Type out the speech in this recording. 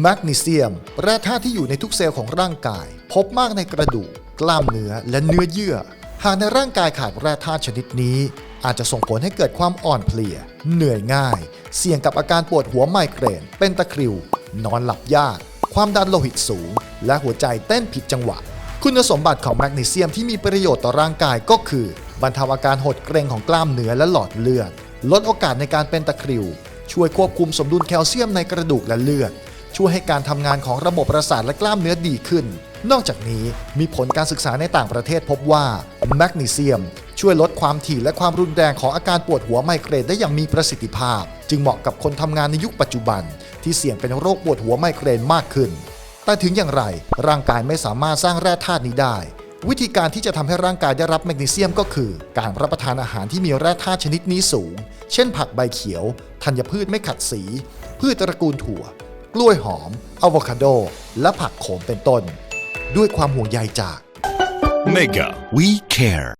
แมกนีเซียมแร่ธาตุที่อยู่ในทุกเซลล์ของร่างกาย พบมากในกระดูก กล้ามเนื้อและเนื้อเยื่อ หากในร่างกายขาดแร่ธาตุชนิดนี้ อาจจะส่งผลให้เกิดความอ่อนเพลีย เหนื่อยง่าย เสี่ยงกับอาการปวดหัวไมเกรน เป็นตะคริว นอนหลับยาก ความดันโลหิตสูง และหัวใจเต้นผิดจังหวะ คุณสมบัติของแมกนีเซียมที่มีประโยชน์ต่อร่างกายก็คือบรรเทาอาการหดเกร็งของกล้ามเนื้อและหลอดเลือด ลดโอกาสในการเป็นตะคริว ช่วยควบคุมสมดุลแคลเซียมในกระดูกและเลือด ช่วยให้การทำงานของระบบประสาทและกล้ามเนื้อดีขึ้น นอกจากนี้มีผลการศึกษาในต่างประเทศพบว่าแมกนีเซียม ช่วยลดความถี่และความรุนแรงของอาการปวดหัวไมเกรนได้อย่างมีประสิทธิภาพ จึงเหมาะกับคนทำงานในยุคปัจจุบัน ที่เสี่ยงเป็นโรคปวดหัวไมเกรนมากขึ้น แต่ถึงอย่างไร ร่างกายไม่สามารถสร้างแร่ธาตุนี้ได้ วิธีการที่จะทำให้ร่างกายได้รับแมกนีเซียมก็คือ การรับประทานอาหารที่มีแร่ธาตุชนิดนี้สูง เช่น ผักใบเขียว ธัญพืชไม่ขัดสี พืชตระกูลถั่ว กล้วยหอมอะโวคาโด และผักโขมเป็นต้น ด้วยความห่วงใยจาก Mega, we care.